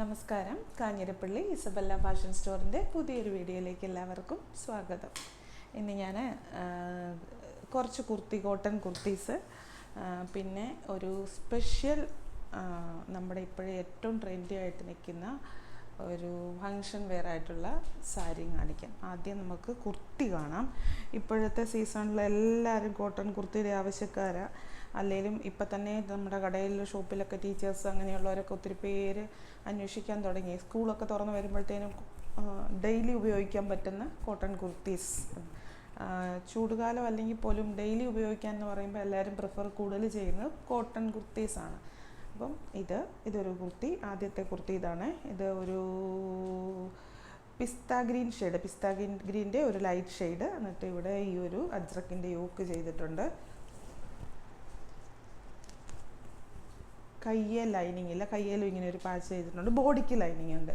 നമസ്കാരം. Kanjirappally Isabella fashion സ്റ്റോറിന്റെ പുതിയൊരു വീഡിയോയിലേക്ക് എല്ലാവർക്കും സ്വാഗതം. ഇന്ന് ഞാൻ കുറച്ച് കുർത്തി കോട്ടൺ കുർത്തീസ് പിന്നെ ഒരു സ്പെഷ്യൽ നമ്മുടെ ഇപ്പോഴേ ഏറ്റവും ട്രെൻഡി ആയിട്ട് നിൽക്കുന്ന ഒരു ഫങ്ഷൻ വെയർ ആയിട്ടുള്ള സാരി കാണിക്കാം. ആദ്യം നമുക്ക് കുർത്തി കാണാം. ഇപ്പോഴത്തെ സീസണിൽ എല്ലാവരും കോട്ടൺ കുർത്തിയുടെ ആവശ്യക്കാരാണ് അല്ലെങ്കിലും ഇപ്പം തന്നെ നമ്മുടെ കടയിൽ ഷോപ്പിലൊക്കെ ടീച്ചേഴ്സ് അങ്ങനെയുള്ളവരൊക്കെ ഒത്തിരി പേര് അന്വേഷിക്കാൻ തുടങ്ങി. സ്കൂളൊക്കെ തുറന്ന് വരുമ്പോഴത്തേനും ഡെയിലി ഉപയോഗിക്കാൻ പറ്റുന്ന കോട്ടൺ കുർത്തീസ്. ചൂടുകാലം അല്ലെങ്കിൽ പോലും ഡെയിലി ഉപയോഗിക്കാൻ എന്ന് പറയുമ്പോൾ എല്ലാവരും പ്രിഫർ കൂടുതൽ ചെയ്യുന്നത് കോട്ടൺ കുർത്തീസാണ് അപ്പം ഇത് ഇതൊരു കുർത്തി ആദ്യത്തെ കുർത്തി ഇതാണ്. ഇത് ഒരു pista green shade. Pista green ഗ്രീന്റെ ഒരു ലൈറ്റ് ഷെയ്ഡ്. എന്നിട്ട് ഇവിടെ ഈ ഒരു അജ്രക്കിന്റെ യോക്ക് ചെയ്തിട്ടുണ്ട്. കയ്യെ ലൈനിങ് ഇല്ല. കയ്യിലും ഇങ്ങനെ ഒരു പാച്ച് ചെയ്തിട്ടുണ്ട്. ബോഡിക്ക് ലൈനിങ് ഉണ്ട്.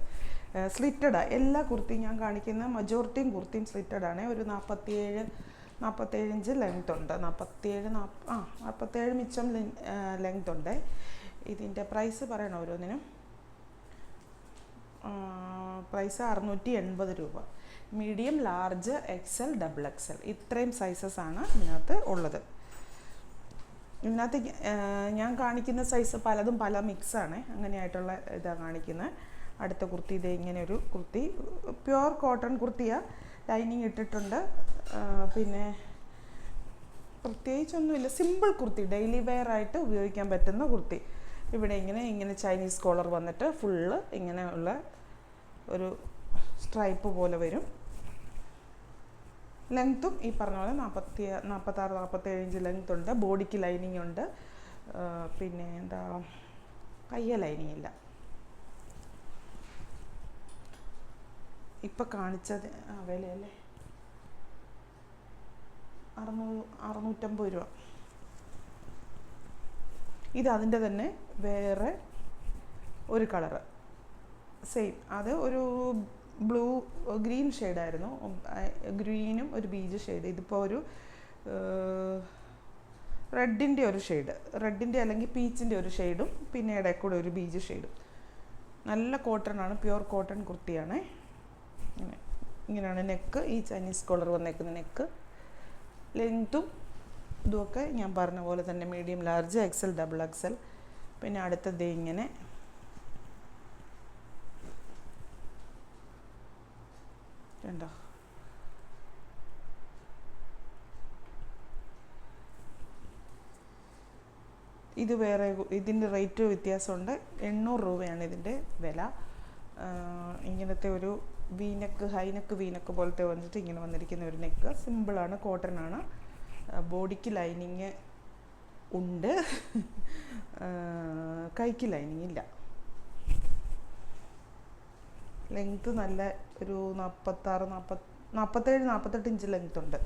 സ്ലിറ്റഡാണ് എല്ലാ കുർത്തിയും ഞാൻ കാണിക്കുന്ന മജോറിറ്റിയും കുർത്തിയും സ്ലിറ്റഡ് ആണ്. ഒരു നാൽപ്പത്തിയേഴ് നാൽപ്പത്തേഴ് ഇഞ്ച് ലെങ്ത് ഉണ്ട്. നാൽപ്പത്തിയേഴ് നാൽപ്പ ആ നാൽപ്പത്തേഴ് മിച്ചം ലെങ്ത് ഉണ്ട്. ഇതിന്റെ പ്രൈസ് പറയണം ഓരോന്നിനും. പ്രൈസ് അറുന്നൂറ്റി എൺപത് രൂപ. Medium large XL double XL ഇത്രയും സൈസസ് ആണ് ഇതിനകത്ത് ഉള്ളത്. ഇതിനകത്ത് ഞാൻ കാണിക്കുന്ന സൈസ് പലതും പല മിക്സാണ് അങ്ങനെയായിട്ടുള്ള ഇതാണ് കാണിക്കുന്നത് അടുത്ത കുർത്തി ഇതേ ഇങ്ങനെ ഒരു കുർത്തി. പ്യുവർ കോട്ടൺ കുർത്തിയാണ് ലൈനിങ് ഇട്ടിട്ടുണ്ട്. പിന്നെ പ്രത്യേകിച്ചൊന്നുമില്ല. സിമ്പിൾ കുർത്തി. ഡെയിലി വെയർ ആയിട്ട് ഉപയോഗിക്കാൻ പറ്റുന്ന കുർത്തി. ഇവിടെ ഇങ്ങനെ ഇങ്ങനെ ചൈനീസ് കോളർ വന്നിട്ട് ഫുള്ള് ഇങ്ങനെയുള്ള ഒരു സ്ട്രൈപ്പ് പോലെ വരും. ലെങ്ത്തും ഈ പറഞ്ഞ പോലെ നാൽപ്പത്തി നാൽപ്പത്താറ് നാൽപ്പത്തേഴ് ഇഞ്ച് ലെങ്ത് ഉണ്ട്. ബോഡിക്ക് ലൈനിങ് ഉണ്ട്. പിന്നെ എന്താ കയ്യ ലൈനിങ് ഇല്ല. ഇപ്പം കാണിച്ചത് വിലയല്ലേ? അറുന്നൂ അറുന്നൂറ്റമ്പത് രൂപ. ഇത് അതിന്റെ തന്നെ വേറെ ഒരു കളറ്. സെയിം. അത് ഒരു ബ്ലൂ ഗ്രീൻ ഷെയ്ഡായിരുന്നു. ഗ്രീനും ഒരു ബീജ് ഷെയ്ഡ്. ഇതിപ്പോൾ ഒരു റെഡിന്റെ ഒരു ഷെയ്ഡ്. റെഡിന്റെ അല്ലെങ്കിൽ പീച്ചിന്റെ ഒരു ഷെയ്ഡും പിന്നെ ഇടയിൽ കൂടെ ഒരു ബീജ് ഷെയ്ഡും. നല്ല കോട്ടൺ ആണ് പ്യുവർ കോട്ടൺ കുർത്തിയാണ്. ഇങ്ങനെ ഇങ്ങനെയാണ് നെക്ക് ഈ ചൈനീസ് കോളർ വന്നേക്കുന്ന നെക്ക്. ലെങ്ത്തും ഇതുമൊക്കെ ഞാൻ പറഞ്ഞ പോലെ തന്നെ medium large XL double XL. പിന്നെ അടുത്തത് ഇങ്ങനെ കണ്ടോ ഇത് വേറെ ഇതിന്റെ റേറ്റ് വ്യത്യാസമുണ്ട്. എണ്ണൂറ് രൂപയാണ് ഇതിന്റെ വില. ഇങ്ങനത്തെ ഒരു വീനക്ക് ഹൈനക്ക് വീനക്ക് പോലത്തെ വന്നിട്ട് ഇങ്ങനെ വന്നിരിക്കുന്ന ഒരു നെക്ക് സിമ്പിളാണ് കോട്ടൺ ആണ്. ബോഡിക്ക് ലൈനിങ് ഉണ്ട്. കൈക്ക് ലൈനിങ് ഇല്ല. ലെങ്ത് നല്ല ഒരു നാൽപ്പത്താറ് നാൽപ്പത് നാൽപ്പത്തേഴ് നാൽപ്പത്തെട്ട് ഇഞ്ച് ലെങ്ത് ഉണ്ട്.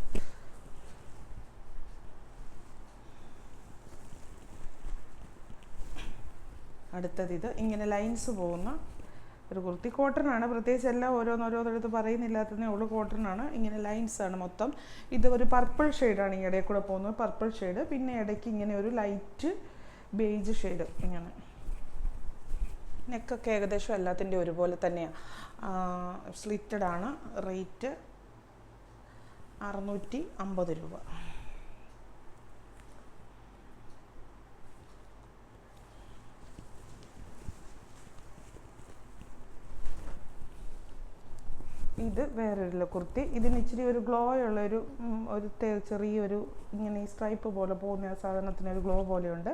അടുത്തത് ഇത് ഇങ്ങനെ ലൈൻസ് പോകുന്ന ഒരു കുർത്തി. കോട്ടൺ ആണ്. പ്രത്യേകിച്ച് എല്ലാം ഓരോന്നോരോന്നെടുത്ത് പറയുന്നില്ലാത്തതേ ഉള്ളൂ. ആണ്. ഇങ്ങനെ ലൈൻസ് ആണ് മൊത്തം. ഇത് ഒരു പർപ്പിൾ ഷെയ്ഡാണ് ഈ ഇടയിൽ കൂടെ പോകുന്നത്. പർപ്പിൾ ഷെയ്ഡ് പിന്നെ ഇടയ്ക്ക് ഇങ്ങനെ ഒരു ലൈറ്റ് ബേജ് ഷെയ്ഡ് ഇങ്ങനെ. നെക്കൊക്കെ ഏകദേശം എല്ലാത്തിന്റെയും ഒരുപോലെ തന്നെയാണ് സ്ലിറ്റഡ് ആണ് റേറ്റ് അറുന്നൂറ്റി അമ്പത് രൂപ. ഇത് വേറൊരു കുർത്തി. ഇതിന് ഇച്ചിരി ഒരു ഗ്ലോ ഉള്ളൊരു ഒരു ചെറിയൊരു ഇങ്ങനെ ഈ സ്ട്രൈപ്പ് പോലെ പോകുന്ന സാധനത്തിന് ഒരു ഗ്ലോ പോലെയുണ്ട്.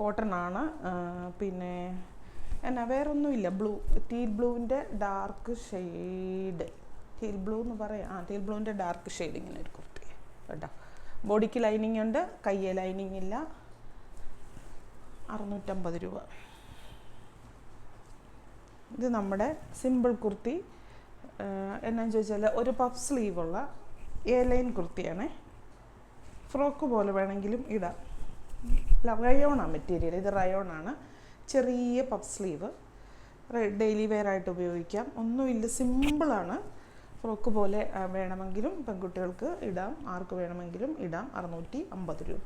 കോട്ടൺ ആണ്. പിന്നെ എന്നാ വേറെ ഒന്നുമില്ല ബ്ലൂ ടീൽ ബ്ലൂവിന്റെ ഡാർക്ക് ഷെയ്ഡ്. ടീൽ ബ്ലൂ എന്ന് പറയാം. ആ ടീൽ ബ്ലൂവിന്റെ ഡാർക്ക് ഷെയ്ഡ് ഇങ്ങനെ ഒരു കുർത്തി കേട്ടോ. ബോഡിക്ക് ലൈനിങ് ഉണ്ട്. കയ്യെ ലൈനിങ് ഇല്ല. അറുന്നൂറ്റമ്പത് രൂപ. ഇത് നമ്മുടെ സിമ്പിൾ കുർത്തി. എന്നാന്ന് ചോദിച്ചാൽ ഒരു പഫ് സ്ലീവുള്ള എ ലൈൻ കുർത്തിയാണ്. ഫ്രോക്ക് പോലെ വേണമെങ്കിലും ഇടാം. റയോണാണ് മെറ്റീരിയൽ. ഇത് റയോണാണ്. ചെറിയ പഫ് സ്ലീവ് ഡെയിലി വെയർ ആയിട്ട് ഉപയോഗിക്കാം. ഒന്നുമില്ല സിമ്പിളാണ് ഫ്രോക്ക് പോലെ വേണമെങ്കിലും പെൺകുട്ടികൾക്ക് ഇടാം. ആർക്ക് വേണമെങ്കിലും ഇടാം. അറുന്നൂറ്റി അമ്പത് രൂപ.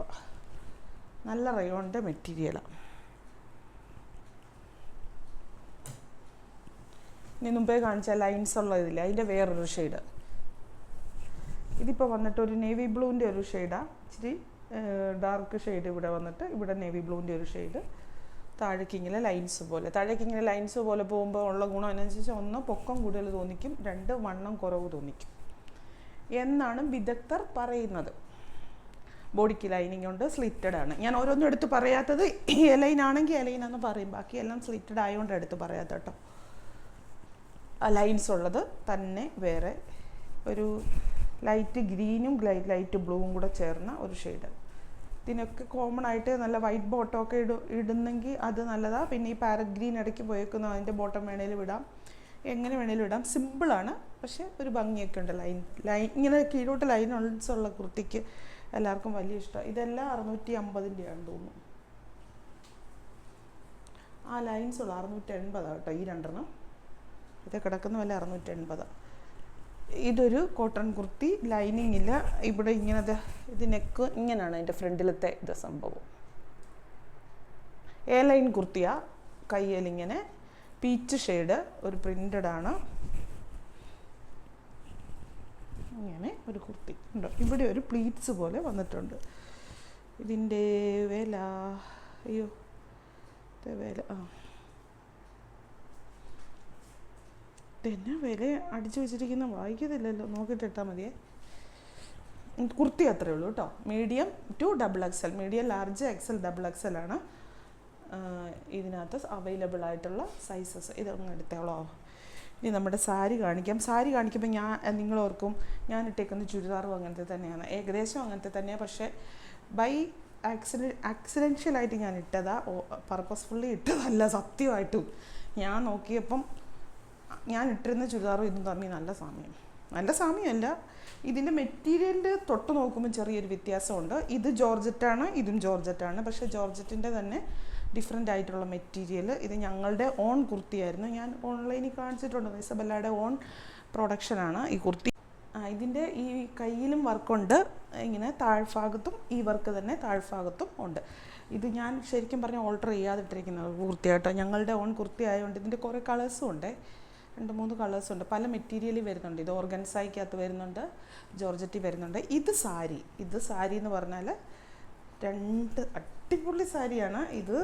നല്ല റയോണിന്റെ മെറ്റീരിയലാണ് ഇനി മുമ്പേ കാണിച്ച ലൈൻസ് ഉള്ള ഇതില്ല അതിന്റെ വേറൊരു ഷെയ്ഡ് ഇതിപ്പോൾ വന്നിട്ട് ഒരു നേവി ബ്ലൂവിന്റെ ഒരു ഷെയ്ഡാണ് ഇച്ചിരി ഡാർക്ക് ഷെയ്ഡ് ഇവിടെ വന്നിട്ട് ഇവിടെ നേവി ബ്ലൂവിന്റെ ഒരു ഷെയ്ഡ് താഴേക്ക് ഇങ്ങനെ ലൈൻസ് പോലെ. താഴേക്ക് ഇങ്ങനെ ലൈൻസ് പോലെ പോകുമ്പോൾ ഉള്ള ഗുണം അതിനനുസരിച്ച് ഒന്ന് പൊക്കം കൂടുതൽ തോന്നിക്കും രണ്ട് വണ്ണം കുറവ് തോന്നിക്കും. എന്നാണ് വിദഗ്ധർ പറയുന്നത്. ബോഡിക്ക് ലൈനിങ് ഉണ്ട് സ്ലിറ്റഡ് ആണ്. ഞാൻ ഓരോന്നും എടുത്ത് പറയാത്തത് എലൈൻ ആണെങ്കിൽ എലൈൻ എന്ന് പറയും. ബാക്കി എല്ലാം സ്ലിറ്റഡ് ആയതുകൊണ്ട് എടുത്ത് പറയാത്ത കേട്ടോ. ലൈൻസ് ഉള്ളത് തന്നെ വേറെ ഒരു ലൈറ്റ് ഗ്രീനും ലൈറ്റ് ബ്ലൂവും കൂടെ ചേർന്ന ഒരു ഷെയ്ഡ് ഇതിനൊക്കെ കോമൺ ആയിട്ട് നല്ല വൈറ്റ് ബോട്ടം ഒക്കെ ഇട ഇടുന്നെങ്കിൽ അത് നല്ലതാണ് പിന്നെ ഈ പാരറ്റ് ഗ്രീൻ ഇടയ്ക്ക് പോയേക്കുന്ന അതിന്റെ ബോട്ടം വേണേലും ഇടാം. എങ്ങനെ വേണേലും ഇടാം. സിമ്പിളാണ് പക്ഷേ ഒരു ഭംഗിയൊക്കെ ഉണ്ട് ലൈൻ ലൈൻ ഇങ്ങനെ കീഴോട്ട് ലൈൻസ് ഉള്ള കുർത്തിക്ക് എല്ലാവർക്കും വലിയ ഇഷ്ടമാണ് ഇതെല്ലാം അറുന്നൂറ്റി അമ്പതിന്റെയാണെന്ന് തോന്നുന്നു. ആ ലൈൻസ് ഉള്ള അറുന്നൂറ്റി എൺപതാണ് കേട്ടോ ഈ രണ്ടെണ്ണം. ഇത് കിടക്കുന്ന വില അറുന്നൂറ്റി എൺപതാണ് ഇതൊരു കോട്ടൺ കുർത്തി ലൈനിങ് ഇല്ല ഇവിടെ ഇങ്ങനത്തെ ഇത് നെക്ക് ഇങ്ങനെയാണ് അതിന്റെ ഫ്രണ്ടിലത്തെ ഇത് സംഭവം. എ ലൈൻ കുർത്തിയാ കയ്യിലിങ്ങനെ പീച്ച് ഷെയ്ഡ് ഒരു പ്രിന്റഡ് ആണ്. ഇങ്ങനെ ഒരു കുർത്തി. ഉണ്ടോ? ഇവിടെ ഒരു പ്ലീറ്റ്സ് പോലെ വന്നിട്ടുണ്ട്. ഇതിന്റെ വില അയ്യോ വില ആ. ഇതെന്നാ വില അടിച്ചു വെച്ചിരിക്കുന്ന വായിക്കത്തില്ലല്ലോ. നോക്കിയിട്ട് ഇട്ടാൽ മതിയേ. കുർത്തി അത്രേ ഉള്ളൂ കേട്ടോ. Medium to double X L. Medium large XL double X L ആണ്. ഇതിനകത്ത് അവൈലബിൾ ആയിട്ടുള്ള സൈസസ്. ഇതൊന്നും എടുത്തോളോ. ഇനി നമ്മുടെ സാരി കാണിക്കാം. സാരി കാണിക്കുമ്പോൾ ഞാൻ നിങ്ങൾ ഓർക്കും ഞാൻ ഇട്ടേക്കുന്ന ചുരിദാറും അങ്ങനത്തെ തന്നെയാണ്. ഏകദേശം അങ്ങനത്തെ തന്നെയാണ് പക്ഷേ ബൈ ആക്സിഡൻ ആക്സിഡൻഷ്യലായിട്ട് ഞാൻ ഇട്ടതാ. പർപ്പസ്ഫുള്ളി ഇട്ടതല്ല സത്യമായിട്ടും. ഞാൻ നോക്കിയപ്പം ഞാൻ ഇട്ടിരുന്ന ചുരിദാറും ഇതും തമ്മിൽ നല്ല സാമ്യം. നല്ല സാമ്യമല്ല. ഇതിന്റെ മെറ്റീരിയലിന്റെ തൊട്ട് നോക്കുമ്പോൾ ചെറിയൊരു വ്യത്യാസമുണ്ട്. ഇത് ജോർജറ്റാണ് ഇതും ജോർജറ്റാണ്. പക്ഷേ ജോർജറ്റിന്റെ തന്നെ ഡിഫറെന്റ് ആയിട്ടുള്ള മെറ്റീരിയൽ. ഇത് ഞങ്ങളുടെ ഓൺ കുർത്തിയായിരുന്നു. ഞാൻ ഓൺലൈനിൽ കാണിച്ചിട്ടുണ്ട്. ഇസബല്ലയുടെ ഓൺ പ്രൊഡക്ഷനാണ് ഈ കുർത്തി. ഇതിന്റെ ഈ കയ്യിലും വർക്കുണ്ട് ഇങ്ങനെ താഴ്ഭാഗത്തും ഈ വർക്ക് തന്നെ താഴ്ഭാഗത്തും ഉണ്ട്. ഇത് ഞാൻ ശരിക്കും പറഞ്ഞാൽ ഓൾട്ടർ ചെയ്യാതിട്ടിരിക്കുന്നത് കുർത്തിയായിട്ട് ഞങ്ങളുടെ ഓൺ കുർത്തി ആയതുകൊണ്ട് ഇതിന്റെ കുറേ കളേഴ്സും ഉണ്ട്. രണ്ട് മൂന്ന് കളേഴ്സ് ഉണ്ട്. പല മെറ്റീരിയലിൽ വരുന്നുണ്ട്. ഇത് ഓർഗൻസായിക്കകത്ത് വരുന്നുണ്ട്. ജോർജറ്റി വരുന്നുണ്ട്. ഇത് സാരി. ഇത് സാരി എന്ന് പറഞ്ഞാൽ രണ്ട് അടിപൊളി സാരിയാണ്. ഇത്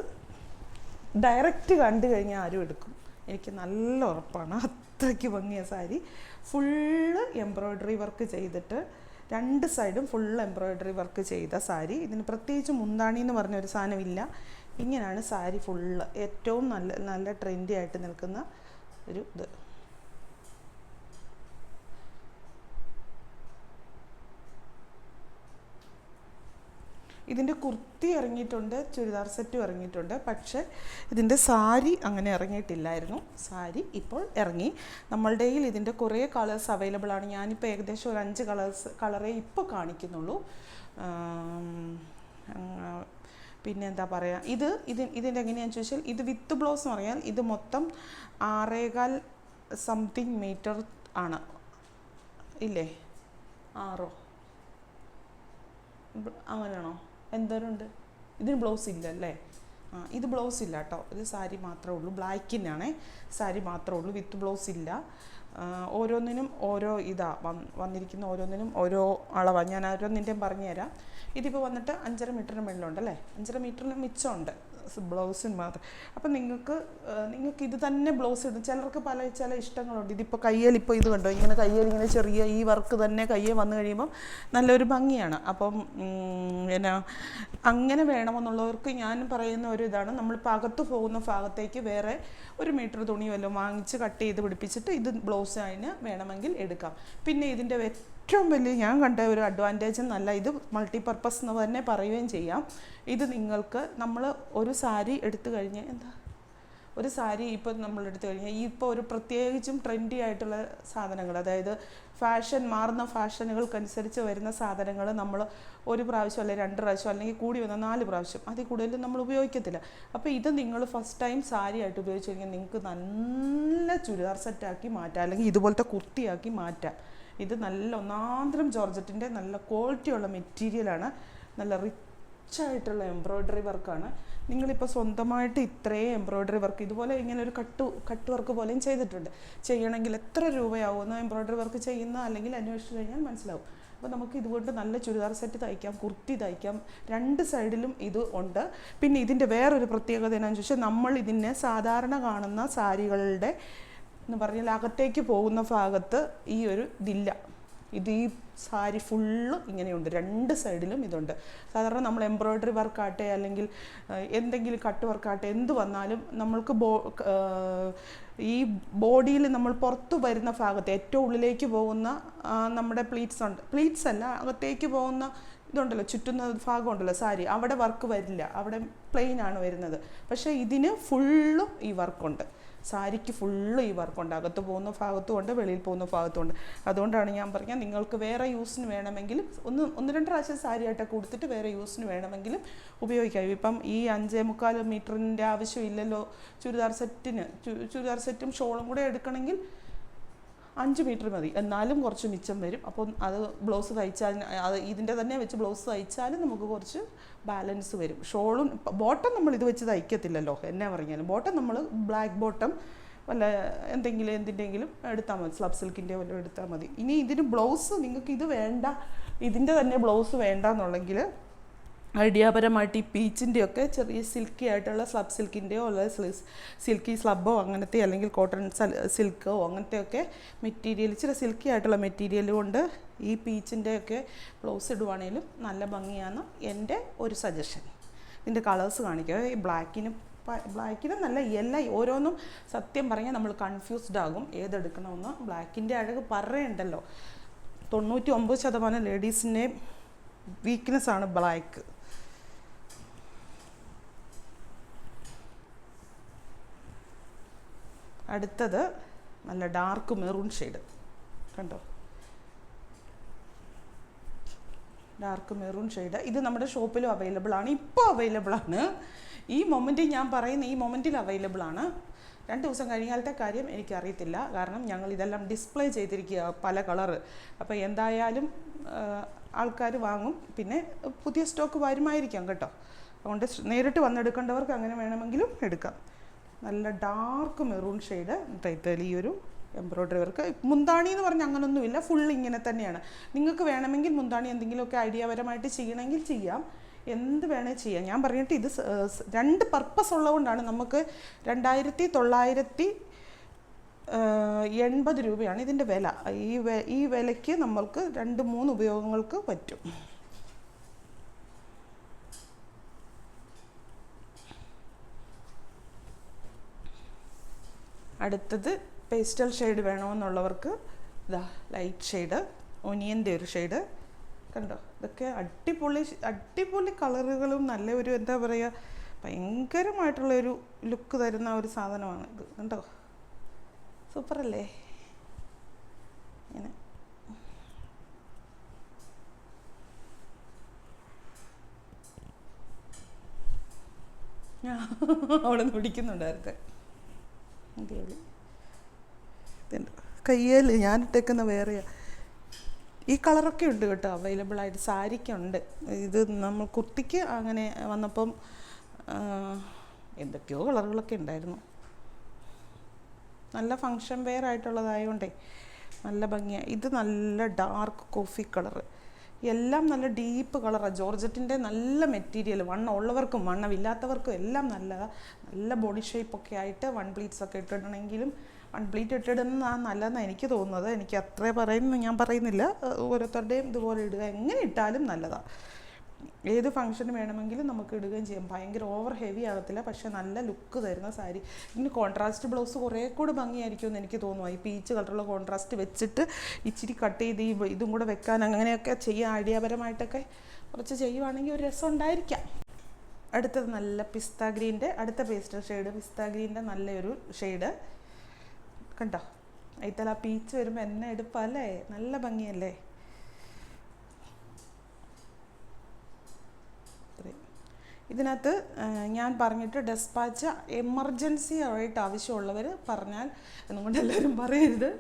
ഡയറക്റ്റ് കണ്ടു കഴിഞ്ഞാൽ ആരും എടുക്കും. എനിക്ക് നല്ല ഉറപ്പാണ്. അത്രയ്ക്ക് ഭംഗിയ സാരി. ഫുള്ള് എംബ്രോയ്ഡറി വർക്ക് ചെയ്തിട്ട് രണ്ട് സൈഡും ഫുൾ എംബ്രോയ്ഡറി വർക്ക് ചെയ്ത സാരി. ഇതിന് പ്രത്യേകിച്ച് മുന്താണി എന്ന് പറഞ്ഞ ഒരു സാധനമില്ല. ഇങ്ങനെയാണ് സാരി ഫുള്ള് ഏറ്റവും നല്ല നല്ല ട്രെൻഡി ആയിട്ട് നിൽക്കുന്ന ഒരു ഇത്. ഇതിന്റെ കുർത്തി ഇറങ്ങിയിട്ടുണ്ട് ചുരിദാർ സെറ്റും ഇറങ്ങിയിട്ടുണ്ട്. പക്ഷേ ഇതിന്റെ സാരി അങ്ങനെ ഇറങ്ങിയിട്ടില്ലായിരുന്നു. സാരി ഇപ്പോൾ ഇറങ്ങി. നമ്മളുടെ കയ്യിൽ ഇതിന്റെ കുറേ കളേഴ്സ് അവൈലബിൾ ആണ്. ഞാനിപ്പോൾ ഏകദേശം ഒരു അഞ്ച് കളേഴ്സ് കളറേ ഇപ്പോൾ കാണിക്കുന്നുള്ളൂ. പിന്നെ എന്താ പറയുക ഇത് ഇത് ഇതിന്റെ എങ്ങനെയാണെന്ന് ചോദിച്ചാൽ ഇത് വിത്ത് ബ്ലൗസ് എന്ന് പറഞ്ഞാൽ ഇത് മൊത്തം ആറേകാൽ സംതിങ് മീറ്റർ ആണ്. ഇല്ലേ? ആറോ? അങ്ങനെയാണോ? എന്തോരുണ്ട് ഇതിന് ബ്ലൗസ് ഇല്ല അല്ലേ? ആ ഇത് ബ്ലൗസ് ഇല്ല കേട്ടോ. ഇത് സാരി മാത്രമേ ഉള്ളൂ. ബ്ലാക്കിനാണേ സാരി മാത്രമേ ഉള്ളൂ. വിത്ത് ബ്ലൗസ് ഇല്ല. ഓരോന്നിനും ഓരോ ഇതാ വന്ന് വന്നിരിക്കുന്ന ഓരോന്നിനും ഓരോ അളവാണ് ഞാൻ ഓരോന്നിന്റെയും പറഞ്ഞുതരാം. ഇതിപ്പോൾ വന്നിട്ട് അഞ്ചര മീറ്ററിന് മുകളിലുണ്ട് അല്ലേ? അഞ്ചര മീറ്ററിന് മിച്ചമുണ്ട്. ബ്ലൗസിന് മാത്രം. അപ്പം നിങ്ങൾക്ക് നിങ്ങൾക്ക് ഇത് തന്നെ ബ്ലൗസ് ഇടും ചിലർക്ക് പല ചില ഇഷ്ടങ്ങളുണ്ട്. ഇതിപ്പോൾ കയ്യിൽ ഇപ്പോൾ ഇത് കണ്ടോ? ഇങ്ങനെ കയ്യിൽ ഇങ്ങനെ ചെറിയ ഈ വർക്ക് തന്നെ കയ്യിൽ വന്നു കഴിയുമ്പം നല്ലൊരു ഭംഗിയാണ്. അപ്പം പിന്നെ അങ്ങനെ വേണമെന്നുള്ളവർക്ക് ഞാൻ പറയുന്ന ഒരു ഇതാണ്. നമ്മളിപ്പോൾ അകത്ത് പോകുന്ന ഭാഗത്തേക്ക് വേറെ ഒരു മീറ്റർ തുണി വല്ലതും വാങ്ങിച്ച് കട്ട് ചെയ്ത് പിടിപ്പിച്ചിട്ട് ഇത് ബ്ലൗസ് അതിന് വേണമെങ്കിൽ എടുക്കാം. പിന്നെ ഇതിന്റെ ഏറ്റവും വലിയ ഞാൻ കണ്ട ഒരു അഡ്വാന്റേജ് എന്നല്ല ഇത് മൾട്ടിപർപ്പസ് എന്ന് തന്നെ പറയുകയും ചെയ്യാം. ഇത് നിങ്ങൾക്ക് നമ്മൾ ഒരു സാരി എടുത്തു കഴിഞ്ഞ് എന്താ? ഒരു സാരി ഇപ്പോൾ നമ്മൾ എടുത്തു കഴിഞ്ഞാൽ ഈ ഇപ്പോൾ ഒരു പ്രത്യേകിച്ചും ട്രെൻഡി ആയിട്ടുള്ള സാധനങ്ങൾ അതായത് ഫാഷൻ മാറുന്ന ഫാഷനുകൾക്കനുസരിച്ച് വരുന്ന സാധനങ്ങൾ നമ്മൾ ഒരു പ്രാവശ്യം അല്ലെങ്കിൽ രണ്ട് പ്രാവശ്യം അല്ലെങ്കിൽ കൂടി വന്ന നാല് പ്രാവശ്യം അതിൽ കൂടുതൽ നമ്മൾ ഉപയോഗിക്കത്തില്ല. അപ്പോൾ ഇത് നിങ്ങൾ ഫസ്റ്റ് ടൈം സാരി ആയിട്ട് ഉപയോഗിച്ച് കഴിഞ്ഞാൽ നിങ്ങൾക്ക് നല്ല ചുരിദാർ സെറ്റാക്കി മാറ്റാം അല്ലെങ്കിൽ ഇതുപോലത്തെ കുർത്തിയാക്കി മാറ്റാം. ഇത് നല്ല ഒന്നാന്തരം ജോർജറ്റിന്റെ നല്ല ക്വാളിറ്റിയുള്ള മെറ്റീരിയലാണ് നല്ല റിച്ച് റിച്ച് ആയിട്ടുള്ള എംബ്രോയ്ഡറി വർക്കാണ് നിങ്ങളിപ്പോൾ സ്വന്തമായിട്ട് ഇത്രയും എംബ്രോയ്ഡറി വർക്ക് ഇതുപോലെ ഇങ്ങനെ ഒരു കട്ട് കട്ട് വർക്ക് പോലെയും ചെയ്തിട്ടുണ്ട്. ചെയ്യണമെങ്കിൽ എത്ര രൂപയാവുമെന്ന് എംബ്രോയ്ഡറി വർക്ക് ചെയ്യുന്ന അല്ലെങ്കിൽ അന്വേഷിച്ച് കഴിഞ്ഞാൽ മനസ്സിലാവും. അപ്പോൾ നമുക്ക് ഇതുകൊണ്ട് നല്ല ചുരിദാർ സെറ്റ് തയ്ക്കാം കുർത്തി തയ്ക്കാം. രണ്ട് സൈഡിലും ഇത് ഉണ്ട്. പിന്നെ ഇതിന്റെ വേറൊരു പ്രത്യേകത എന്നാന്ന് ചോദിച്ചാൽ നമ്മൾ ഇതിനെ സാധാരണ കാണുന്ന സാരികളുടെ എന്ന് പറഞ്ഞാൽ അകത്തേക്ക് പോകുന്ന ഭാഗത്ത് ഈ ഒരു ഇതില്ല ഇത് ഈ സാരി ഫുള്ള് ഇങ്ങനെയുണ്ട്. രണ്ട് സൈഡിലും ഇതുണ്ട്. സാധാരണ നമ്മൾ എംബ്രോയ്ഡറി വർക്കാട്ടെ അല്ലെങ്കിൽ എന്തെങ്കിലും കട്ട് വർക്കാട്ടെ എന്ത് വന്നാലും നമ്മൾക്ക് ബോ ഈ ബോഡിയിൽ നമ്മൾ പുറത്തു വരുന്ന ഭാഗത്ത് ഏറ്റവും ഉള്ളിലേക്ക് പോകുന്ന നമ്മുടെ പ്ലീറ്റ്സ് ഉണ്ട്. പ്ലീറ്റ്സ് അല്ല അകത്തേക്ക് പോകുന്ന ഇതുണ്ടല്ലോ ചുറ്റുന്ന ഭാഗമുണ്ടല്ലോ സാരി. അവിടെ വർക്ക് വരില്ല. അവിടെ പ്ലെയിൻ ആണ് വരുന്നത്. പക്ഷേ ഇതിന് ഫുള്ളും ഈ വർക്കുണ്ട്. സാരിക്ക് ഫുള്ള് ഈ വർക്കുണ്ട്. അകത്ത് പോകുന്ന ഭാഗത്തും ഉണ്ട് വെളിയിൽ പോകുന്ന ഭാഗത്തും ഉണ്ട്. അതുകൊണ്ടാണ് ഞാൻ പറഞ്ഞത് നിങ്ങൾക്ക് വേറെ യൂസിന് വേണമെങ്കിലും ഒന്ന് ഒന്ന് രണ്ട് പ്രാവശ്യം സാരി ആയിട്ടൊക്കെ കൊടുത്തിട്ട് വേറെ യൂസിന് വേണമെങ്കിലും ഉപയോഗിക്കാം. ഇപ്പം ഈ അഞ്ചേ മുക്കാൽ മീറ്ററിന്റെ ആവശ്യമില്ലല്ലോ ചുരിദാർ സെറ്റിന് ചുരിദാർ സെറ്റും ഷോളും കൂടെ എടുക്കണമെങ്കിൽ അഞ്ച് മീറ്റർ മതി. എന്നാലും കുറച്ച് മിച്ചം വരും. അപ്പം അത് ബ്ലൗസ് തയ്ച്ചാൽ അത് ഇതിന്റെ തന്നെ വെച്ച് ബ്ലൗസ് തയ്ച്ചാലും നമുക്ക് കുറച്ച് ബാലൻസ് വരും. ഷോളും ബോട്ടം നമ്മൾ ഇത് വെച്ച് തയ്ക്കത്തില്ലല്ലോ. എന്നെ പറഞ്ഞാലും ബോട്ടം നമ്മൾ ബ്ലാക്ക് ബോട്ടം വല്ല എന്തെങ്കിലും എന്തിന്റെങ്കിലും എടുത്താൽ മതി. സ്ലബ് സിൽക്കിന്റെ വല്ലതും എടുത്താൽ മതി. ഇനി ഇതിന് ബ്ലൗസ് നിങ്ങൾക്ക് ഇത് വേണ്ട ഇതിന്റെ തന്നെ ബ്ലൗസ് വേണ്ട എന്നുണ്ടെങ്കിൽ ഐഡിയാപരമായിട്ട് ഈ പീച്ചിന്റെയൊക്കെ ചെറിയ സിൽക്കി ആയിട്ടുള്ള സ്ലബ് സിൽക്കിന്റെയോ അല്ലെങ്കിൽ സിൽക്കി സ്ലബോ അങ്ങനത്തെ അല്ലെങ്കിൽ കോട്ടൺ സിൽക്കോ അങ്ങനത്തെയൊക്കെ മെറ്റീരിയൽ ചില സിൽക്കി ആയിട്ടുള്ള മെറ്റീരിയൽ കൊണ്ട് ഈ പീച്ചിന്റെയൊക്കെ ബ്ലൗസ് ഇടുവാണേലും നല്ല ഭംഗിയാണ് എന്റെ ഒരു സജഷൻ ഇതിന്റെ കളേഴ്സ് കാണിക്കുക ഈ ബ്ലാക്കിന് നല്ല എല്ലാം ഓരോന്നും സത്യം പറഞ്ഞാൽ നമ്മൾ കൺഫ്യൂസ്ഡ് ആകും ഏതെടുക്കണമെന്ന്. ബ്ലാക്കിന്റെ അഴക് പറയണ്ടല്ലോ. തൊണ്ണൂറ്റി ഒമ്പത് ശതമാനം വീക്ക്നെസ് ആണ് ബ്ലാക്ക് അടുത്തത് നല്ല ഡാർക്ക് മെറൂൺ ഷെയ്ഡ് കണ്ടോ? ഡാർക്ക് മെറൂൺ ഷെയ്ഡ് ഇത് നമ്മുടെ ഷോപ്പിലും അവൈലബിൾ ആണ്. ഇപ്പോൾ അവൈലബിൾ ആണ്. ഈ മൊമെന്റിൽ ഞാൻ പറയുന്ന ഈ മൊമെന്റിൽ അവൈലബിൾ ആണ്. രണ്ട് ദിവസം കഴിഞ്ഞാലത്തെ കാര്യം എനിക്കറിയത്തില്ല. കാരണം ഞങ്ങൾ ഇതെല്ലാം ഡിസ്പ്ലേ ചെയ്തിരിക്കുക പല കളറ് അപ്പോൾ എന്തായാലും ആൾക്കാർ വാങ്ങും. പിന്നെ പുതിയ സ്റ്റോക്ക് വരുമായിരിക്കാം കേട്ടോ. അതുകൊണ്ട് നേരിട്ട് വന്നെടുക്കേണ്ടവർക്ക് അങ്ങനെ വേണമെങ്കിലും എടുക്കാം. നല്ല ഡാർക്ക് മെറൂൺ ഷെയ്ഡ് ടൈറ്റൽ ഈ ഒരു എംബ്രോയ്ഡറി വർക്ക് മുന്താണി എന്ന് പറഞ്ഞാൽ അങ്ങനൊന്നുമില്ല ഫുൾ ഇങ്ങനെ തന്നെയാണ്. നിങ്ങൾക്ക് വേണമെങ്കിൽ മുന്താണി എന്തെങ്കിലുമൊക്കെ ഐഡിയാപരമായിട്ട് ചെയ്യണമെങ്കിൽ ചെയ്യാം. എന്ത് വേണേൽ ചെയ്യാം. ഞാൻ പറഞ്ഞിട്ട് ഇത് രണ്ട് പർപ്പസ് ഉള്ളതുകൊണ്ടാണ് നമുക്ക് രണ്ടായിരത്തി തൊള്ളായിരത്തി എൺപത് രൂപയാണ് ഇതിന്റെ വില. ഈ ഈ വിലയ്ക്ക് നമ്മൾക്ക് രണ്ട് മൂന്ന് ഉപയോഗങ്ങൾക്ക് പറ്റും. അടുത്തത് പേസ്റ്റൽ ഷെയ്ഡ് വേണമെന്നുള്ളവർക്ക് ഇതാ ലൈറ്റ് ഷെയ്ഡ് ഒനിയന്റെ ഒരു ഷെയ്ഡ്. കണ്ടോ? ഇതൊക്കെ അടിപൊളി അടിപൊളി കളറുകളും നല്ല ഒരു എന്താ പറയുക ഭയങ്കരമായിട്ടുള്ള ഒരു ലുക്ക് തരുന്ന ഒരു സാധനമാണ് ഇത്. കണ്ടോ? സൂപ്പറല്ലേ? ഇങ്ങനെ. അവിടെ നിന്ന് പിടിക്കുന്നുണ്ടായിരുന്നു ഇതുണ്ട് കയ്യേൽ ഞാൻ ഇട്ടേക്കുന്ന വേറെയാ. ഈ കളറൊക്കെ ഉണ്ട് കേട്ടോ അവൈലബിൾ ആയിട്ട്. സാരിക്കുണ്ട് ഇത് നമ്മൾ കുർത്തിക്ക് അങ്ങനെ വന്നപ്പം എന്തൊക്കെയോ കളറുകളൊക്കെ ഉണ്ടായിരുന്നു. നല്ല ഫങ്ഷൻ വെയർ ആയിട്ടുള്ളതായതുകൊണ്ടേ നല്ല ഭംഗിയാണ് ഇത് നല്ല ഡാർക്ക് കോഫി കളറ്. എല്ലാം നല്ല ഡീപ്പ് കളറാണ് ജോർജറ്റിന്റെ നല്ല മെറ്റീരിയൽ വണ്ണം ഉള്ളവർക്കും വണ്ണം ഇല്ലാത്തവർക്കും എല്ലാം നല്ലതാണ് നല്ല ബോഡി ഷേപ്പൊക്കെ ആയിട്ട് വൺ പ്ലീറ്റ്സ് ഒക്കെ ഇട്ടിടണമെങ്കിലും വൺ പ്ലീറ്റ് ഇട്ടിടുന്നതാണ് നല്ലതെന്നാണ് എനിക്ക് തോന്നുന്നത്. എനിക്ക് അത്രേ പറയുന്നു ഞാൻ പറയുന്നില്ല. ഓരോരുത്തരുടെയും ഇതുപോലെ ഇടുക. എങ്ങനെ ഇട്ടാലും നല്ലതാണ് ഏത് ഫംഗ്ഷന് വേണമെങ്കിലും നമുക്ക് ഇടുകയും ചെയ്യാം. ഭയങ്കര ഓവർ ഹെവി ആകത്തില്ല. പക്ഷേ നല്ല ലുക്ക് തരുന്ന സാരി. ഇതിന് കോൺട്രാസ്റ്റ് ബ്ലൗസ് കുറേ കൂടെ ഭംഗിയായിരിക്കും എന്ന് എനിക്ക് തോന്നുന്നു. ഈ പീച്ച് കളറുള്ള കോൺട്രാസ്റ്റ് വെച്ചിട്ട് ഇച്ചിരി കട്ട് ചെയ്ത് ഈ ഇതും കൂടെ വെക്കാൻ അങ്ങനെയൊക്കെ ചെയ്യാൻ ഐഡിയാപരമായിട്ടൊക്കെ കുറച്ച് ചെയ്യുവാണെങ്കിൽ ഒരു രസം ഉണ്ടായിരിക്കാം. അടുത്തത് നല്ല പിസ്ത ഗ്രീന്റെ അടുത്ത പേസ്റ്റൽ ഷെയ്ഡ് പിസ്ത ഗ്രീന്റെ നല്ലൊരു ഷെയ്ഡ് കണ്ടോ? ആ പീച്ച് വരുമ്പോൾ എന്നെ എടുപ്പല്ലേ നല്ല ഭംഗിയല്ലേ ഇത്രയും. ഇതിനകത്ത് ഞാൻ പറഞ്ഞിട്ട് ഡെസ്പാച്ച് എമർജൻസി ആയിട്ട് ആവശ്യമുള്ളവർ പറഞ്ഞാൽ എന്നുകൊണ്ട് എല്ലാവരും പറയരുത്.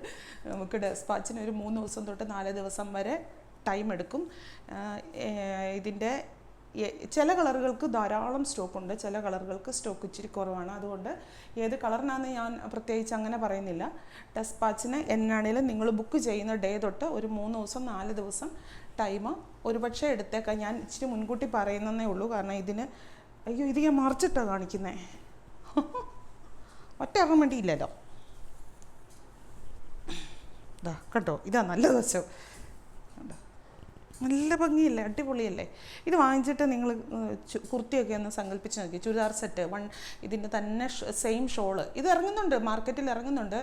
നമുക്ക് ഡെസ്പാച്ചിന് ഒരു മൂന്ന് ദിവസം തൊട്ട് നാല് ദിവസം വരെ ടൈം എടുക്കും. ഇതിന്റെ ചില കളറുകൾക്ക് ധാരാളം സ്റ്റോക്ക് ഉണ്ട് ചില കളറുകൾക്ക് സ്റ്റോക്ക് ഇച്ചിരി കുറവാണ്. അതുകൊണ്ട് ഏത് കളറിനാണെന്ന് ഞാൻ പ്രത്യേകിച്ച് അങ്ങനെ പറയുന്നില്ല. ഡെസ്പാച്ചിന് പാച്ചിന് എന്നാണേലും നിങ്ങൾ ബുക്ക് ചെയ്യുന്ന ഡേ തൊട്ട് ഒരു മൂന്ന് ദിവസം നാല് ദിവസം ടൈം ഒരുപക്ഷെ എടുത്തേക്കാം. ഞാൻ ഇച്ചിരി മുൻകൂട്ടി പറയുന്നതേ ഉള്ളൂ. കാരണം ഇതിന് അയ്യോ ഇത് ഞാൻ മറിച്ചിട്ടാണ് കാണിക്കുന്നേ. ഒറ്റ ഇറങ്ങാൻ വേണ്ടിയില്ലല്ലോ കണ്ടോ? ഇതാ നല്ല കണ്ടോ നല്ല ഭംഗിയല്ലേ അടിപൊളിയല്ലേ? ഇത് വാങ്ങിച്ചിട്ട് നിങ്ങൾ കുർത്തിയൊക്കെ ഒന്ന് സങ്കല്പിച്ച് നോക്കി. ചുരിദാർ സെറ്റ് വൺ ഇതിന്റെ തന്നെ സെയിം ഷോൾ. ഇത് ഇറങ്ങുന്നുണ്ട് മാർക്കറ്റിൽ ഇറങ്ങുന്നുണ്ട്.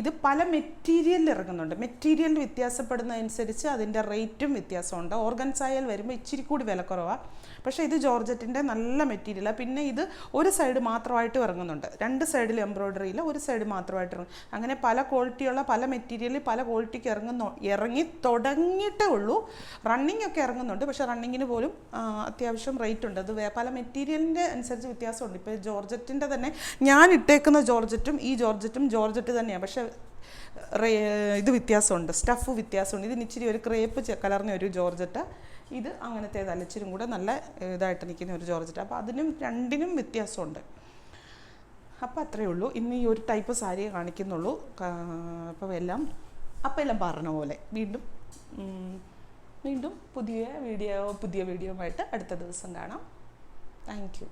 ഇത് പല മെറ്റീരിയലിൽ ഇറങ്ങുന്നുണ്ട്. മെറ്റീരിയൽ വ്യത്യാസപ്പെടുന്നതനുസരിച്ച് അതിന്റെ റേറ്റും വ്യത്യാസമുണ്ട്. ഓർഗൻസായൽ വരുമ്പോൾ ഇച്ചിരി കൂടി വില കുറവാണ് പക്ഷേ ഇത് ജോർജറ്റിന്റെ നല്ല മെറ്റീരിയലാണ് പിന്നെ ഇത് ഒരു സൈഡ് മാത്രമായിട്ട് ഇറങ്ങുന്നുണ്ട്. രണ്ട് സൈഡിൽ എംബ്രോയ്ഡറിയിൽ ഒരു സൈഡ് മാത്രമായിട്ട് ഇറങ്ങും. അങ്ങനെ പല ക്വാളിറ്റിയുള്ള പല മെറ്റീരിയലിൽ പല ക്വാളിറ്റിക്ക് ഇറങ്ങുന്നു ഇറങ്ങി തുടങ്ങിയിട്ടേ ഉള്ളൂ. റണ്ണിങ് ഒക്കെ ഇറങ്ങുന്നുണ്ട്. പക്ഷേ റണ്ണിങ്ങിന് പോലും അത്യാവശ്യം റേറ്റ് ഉണ്ട്. അത് പല മെറ്റീരിയലിന്റെ അനുസരിച്ച് വ്യത്യാസമുണ്ട്. ഇപ്പോൾ ജോർജറ്റിന്റെ തന്നെ ഞാൻ ഇട്ടേക്കുന്ന ജോർജറ്റും ഈ ജോർജറ്റും ജോർജറ്റ് തന്നെയാണ് പക്ഷേ ഇത് വ്യത്യാസമുണ്ട്. സ്റ്റഫ് വ്യത്യാസമുണ്ട്. ഇതിന് ഇച്ചിരി ഒരു ക്രേപ്പ് കലർന്ന ഒരു ജോർജറ്റ്. ഇത് അങ്ങനത്തേതല്ല ഇച്ചിരി കൂടെ നല്ല ഇതായിട്ട് നിൽക്കുന്ന ഒരു ജോർജറ്റ്. അപ്പോൾ അതിനും രണ്ടിനും വ്യത്യാസമുണ്ട്. അപ്പോൾ അത്രയേ ഉള്ളൂ. ഇന്ന് ഈ ഒരു ടൈപ്പ് സാരിയെ കാണിക്കുന്നുള്ളൂ. അപ്പോൾ എല്ലാം അപ്പോൾ എല്ലാം പറഞ്ഞ പോലെ. വീണ്ടും വീണ്ടും പുതിയ വീഡിയോ പുതിയ വീഡിയോ ആയിട്ട് അടുത്ത ദിവസം കാണാം. താങ്ക്